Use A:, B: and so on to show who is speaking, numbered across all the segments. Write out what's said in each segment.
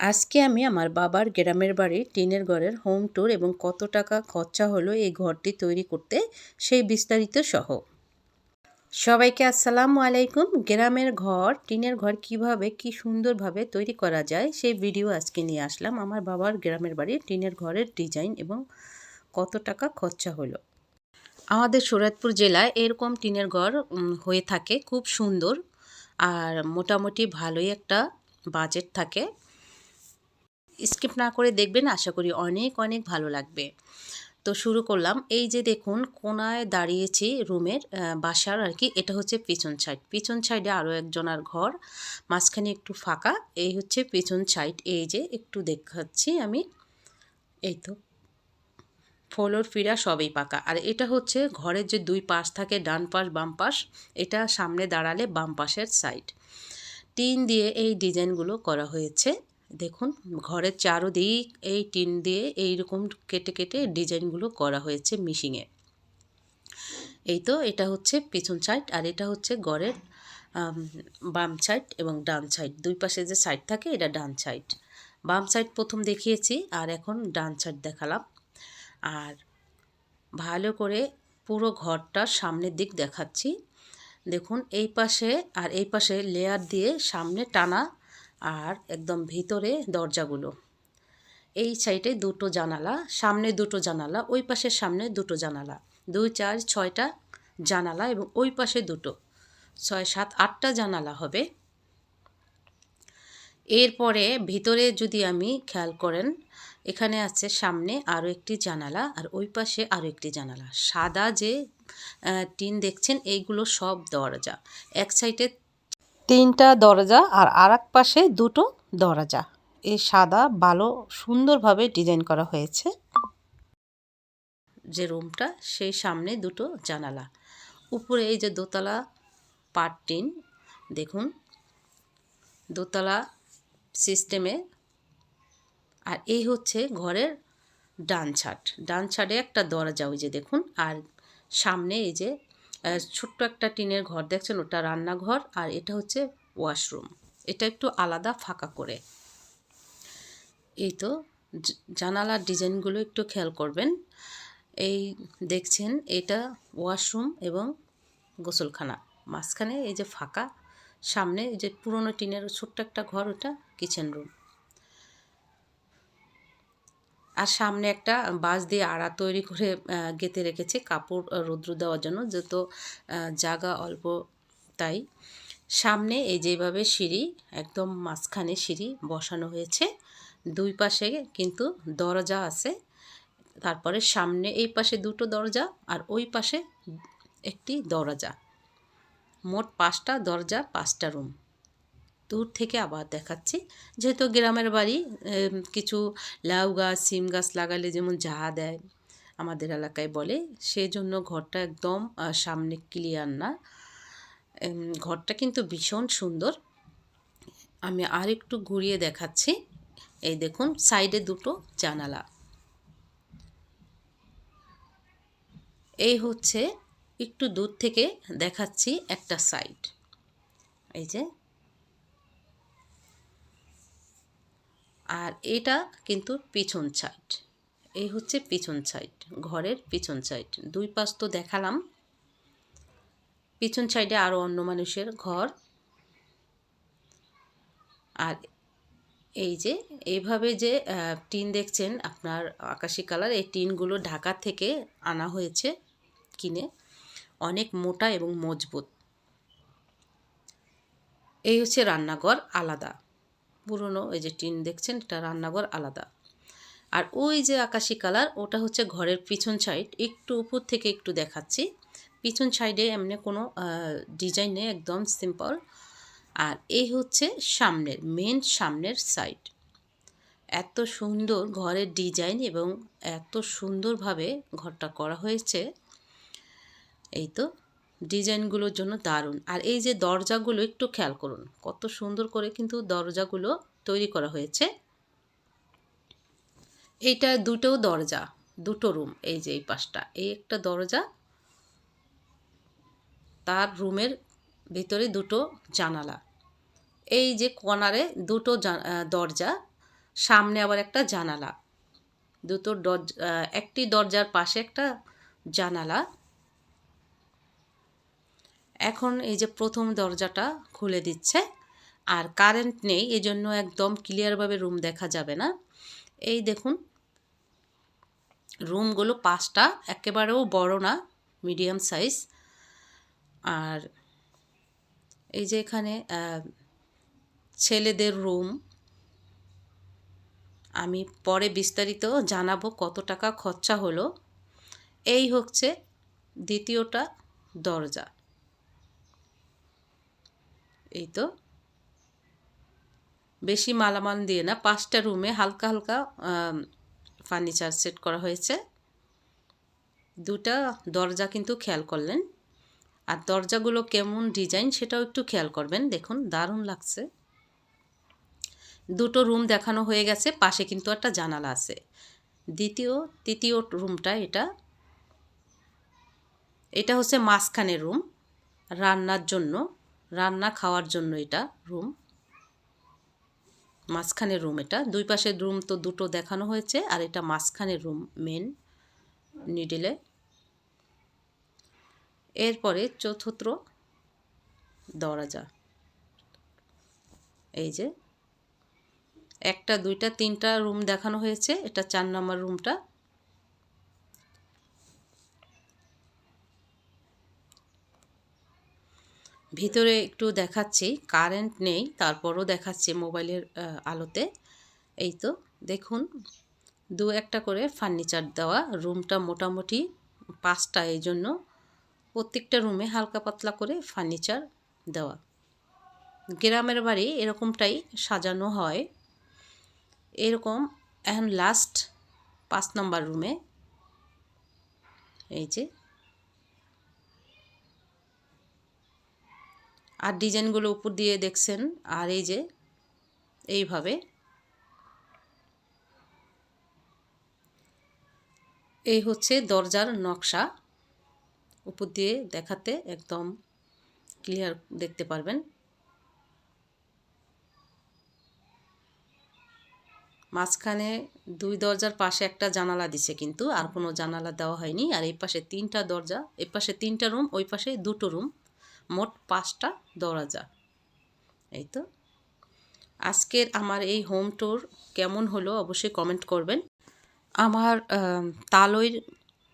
A: আজকে আমি আমার বাবার গ্রামের বাড়ি, টিনের ঘরের হোম ট্যুর এবং কত টাকা খরচা হলো এই ঘরটি তৈরি করতে সেই বিস্তারিত সহ। সবাইকে আসসালামু আলাইকুম। গ্রামের ঘর, টিনের ঘর কীভাবে, কি সুন্দরভাবে তৈরি করা যায় সেই ভিডিও আজকে নিয়ে আসলাম। আমার বাবার গ্রামের বাড়ি, টিনের ঘরের ডিজাইন এবং কত টাকা খরচা হলো। আমাদের সুরাতপুর জেলায় এরকম টিনের ঘর হয়ে থাকে, খুব সুন্দর আর মোটামুটি ভালোই একটা বাজেট থাকে। স্কিপ না করে দেখবেন, আশা করি অনেক অনেক ভালো লাগবে। তো শুরু করলাম। এই যে দেখুন, কোনায় দাঁড়িয়েছি রুমের বাসার আর কি। এটা হচ্ছে পিছন সাইড। পিছন সাইডে আরও একজনার ঘর। মাঝখানে একটু ফাঁকা। এই হচ্ছে পিছন সাইড। এই যে একটু দেখাচ্ছি আমি। এই তো। ফ্লোর ফিরা সবই পাকা। আর এটা হচ্ছে ঘরের যে দুই পাশ থাকে, ডান পাশ, বাম পাশ, এটা সামনে দাঁড়ালে বাম পাশের সাইড। টিন দিয়ে এই ডিজাইনগুলো করা হয়েছে। দেখুন, ঘরের চারোদিক এই টিন দিয়ে এই রকম কেটে কেটে ডিজাইনগুলো করা হয়েছে মিশিংয়ে এই তো এটা হচ্ছে পিছন সাইড আর এটা হচ্ছে ঘরের বাম সাইড এবং ডান সাইড। দুই পাশে যে সাইড থাকে এটা ডান সাইড। বাম সাইড প্রথম দেখিয়েছি আর এখন ডান সাইড দেখালাম। আর ভালো করে পুরো ঘরটার সামনের দিক দেখাচ্ছি। দেখুন, এই পাশে আর এই পাশে লেয়ার দিয়ে সামনে টানা আর একদম ভিতরে দরজাগুলো। এই সাইডে দুটো জানালা, সামনে দুটো জানালা, ওই পাশের সামনে দুটো জানালা। দুই, চার, ছয়টা জানালা এবং ওই পাশে দুটো। ছয়, সাত, আটটা জানালা হবে। এরপরে ভিতরে যদি আমি খেয়াল করেন, এখানে আছে সামনে আরও একটি জানালা আর ওই পাশে আরও একটি জানালা। সাদা যে টিন দেখছেন, এইগুলো সব দরজা। এক সাইডে তিনটা দরজা আর আর পাশে দুটো দরজা। এই সাদা ভালো সুন্দরভাবে ডিজাইন করা হয়েছে। যে রুমটা, সেই সামনে দুটো জানালা। উপরে এই যে দোতলা পাট টিন দেখুন। দোতলা সিস্টেমে আর এই হচ্ছে ঘরের ডান ছাদ। ডান ছাদে একটা দরজা, ওই যে দেখুন। আর সামনে এই যে ছোট্ট একটা টিনের ঘর, দেখছেন ওটা রান্নাঘর, আর এটা হচ্ছে ওয়াশরুম। এটা একটু আলাদা, ফাঁকা করে। এই তো জানালার ডিজাইনগুলো একটু খেয়াল করবেন। এই দেখছেন, এটা ওয়াশরুম এবং গোসলখানা। মাঝখানে এই যে ফাঁকা, সামনে এই যে পুরনো টিনের ছোট্ট একটা ঘর, ওটা কিচেন রুম আর সামনে একটা বাঁশ দিয়ে আড়া তৈরি করে গেঁথে রেখেছে। কাপড় রৌদ্র দেওয়ার জন্য যত জায়গা অল্প তাই। সামনে এই যেভাবে সিঁড়ি, একদম মাঝখানে সিঁড়ি বসানো হয়েছে। দুই পাশে কিন্তু দরজা আছে। তারপরে সামনে এই পাশে দুটো দরজা আর ওই পাশে একটি দরজা। মোট পাঁচটা দরজা, পাঁচটা রুম। দূর থেকে আবার দেখাচ্ছি। যেহেতু গ্রামের বাড়ি কিছু লাউ গাছ, সিম গাছ লাগালে যেমন জাহা দেয় আমাদের এলাকায় বলে সেই জন্য ঘরটা একদম সামনে ক্লিয়ার না। ঘরটা কিন্তু ভীষণ সুন্দর। আমি আর একটু ঘুরিয়ে দেখাচ্ছি। এই দেখুন, সাইডে দুটো জানালা। এই হচ্ছে একটু দূর থেকে দেখাচ্ছি একটা সাইড। এই যে আর এটা কিন্তু পিছন সাইড এই হচ্ছে পিছন সাইড ঘরের পিছন সাইড দুই পাশ তো দেখালাম। পিছন সাইডে আরও অন্য মানুষের ঘর। আর এই যে এইভাবে যে টিন দেখছেন আপনার আকাশি কালার, এই টিনগুলো ঢাকা থেকে আনা হয়েছে কিনে। অনেক মোটা এবং মজবুত। এই হচ্ছে রান্নাঘর আলাদা। পুরনো ওই যে টিন দেখছেন, এটা রান্নাঘর আলাদা। আর ওই যে আকাশি কালার, ওটা হচ্ছে ঘরের পিছন সাইড, একটু উপর থেকে একটু দেখাচ্ছি। পিছন সাইডে এমনি কোনো ডিজাইন নেই একদম সিম্পল। আর এই হচ্ছে সামনের, মেন সামনের সাইড। এত সুন্দর ঘরের ডিজাইন এবং এত সুন্দরভাবে ঘরটা করা হয়েছে। এই তো। ডিজাইনগুলোর জন্য দারুণ। আর এই যে দরজাগুলো একটু খেয়াল করুন, কত সুন্দর করে কিন্তু দরজাগুলো তৈরি করা হয়েছে। এইটা দুটো দরজা, দুটো রুম, এই যে এই পাশটা। এই একটা দরজা, তার রুমের ভিতরে দুটো জানালা। এই যে কর্নারে দুটো দরজা, সামনে আবার একটা জানালা। দুটো দরজা একটি দরজার পাশে একটা জানালা এখন এই যে প্রথম দরজাটা খুলে দিচ্ছে আর কারেন্ট নেই, এজন্য একদম ক্লিয়ারভাবে রুম দেখা যাবে না। এই দেখুন রুমগুলো পাঁচটা, একেবারেও বড় না মিডিয়াম সাইজ আর এই যে এখানে ছেলেদের রুম আমি পরে বিস্তারিত জানাব কত টাকা খরচা হলো। এই হচ্ছে দ্বিতীয়টা দরজা। এই তো। বেশি মালামাল দিয়ে না, পাঁচটা রুমে হালকা হালকা ফার্নিচার সেট করা হয়েছে। দুটা দরজা কিন্তু খেয়াল করলেন। আর দরজাগুলো কেমন ডিজাইন সেটাও একটু খেয়াল করবেন। দেখুন, দারুণ লাগছে। দুটো রুম দেখানো হয়ে গেছে, পাশে কিন্তু একটা জানালা আছে। দ্বিতীয়, তৃতীয় রুমটা এটা। এটা হচ্ছে মাঝখানের রুম, রান্নার জন্য। রান্না খাওয়ার জন্য এটা রুম মাঝখানের রুম এটা। দুই পাশের রুম তো দুটো দেখানো হয়েছে, আর এটা মাঝখানের রুম মেন নিডেলে এরপরে চতুর্থ দরজা। এই যে, একটা, দুইটা, তিনটা রুম দেখানো হয়েছে, এটা চার নম্বর রুমটা ভিতরে একটু দেখাচ্ছি কারেন্ট নেই, তারপরও দেখাচ্ছি মোবাইলের আলোতে। এই তো, দেখুন, দু একটা করে ফার্নিচার দেওয়া রুমটা মোটামুটি পাঁচটা, এই জন্য প্রত্যেকটা রুমে হালকা পাতলা করে ফার্নিচার দেওয়া। গ্রামের বাড়ি এরকমটাই সাজানো হয়। এরকম এখন লাস্ট পাঁচ নম্বর রুমে এই যে আর ডিজাইনগুলো উপর দিয়ে দেখছেন, আর এই যে, এইভাবে। এই হচ্ছে দরজার নকশা। উপর দিয়ে দেখাতে একদম ক্লিয়ার দেখতে পারবেন। মাঝখানে দুই দরজার পাশে একটা জানালা দিছে কিন্তু, আর কোনো জানালা দেওয়া হয়নি। আর এই পাশে তিনটা দরজা, এই পাশে তিনটা রুম, ওই পাশে দুটো রুম। মোট পাঁচটা দরজা। এই তো। আজকের আমার এই হোম ট্যুর কেমন হলো অবশ্যই কমেন্ট করবেন। আমার তালই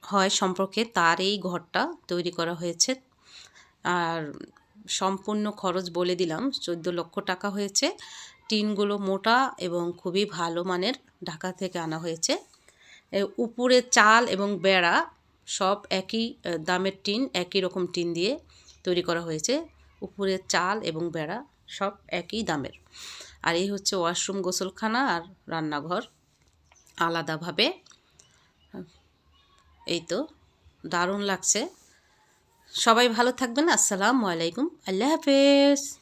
A: হয় সম্পর্কে তার এই ঘরটা তৈরি করা হয়েছে। আর সম্পূর্ণ খরচ বলে দিলাম, চোদ্দ লক্ষ টাকা হয়েছে। টিনগুলো মোটা এবং খুবই ভালো মানের ঢাকা থেকে আনা হয়েছে। উপরে চাল এবং বেড়া সব একই দামের টিন, একই রকম টিন দিয়ে তৈরি করা হয়েছে। উপরে চাল এবং বেড়া সব একই দামের। আর এই হচ্ছে ওয়াশরুম, গোসলখানা আর রান্নাঘর আলাদাভাবে। এই তো, দারুণ লাগছে। সবাই ভালো থাকবেন। আসসালামু আলাইকুম। আল্লাহ হাফেজ।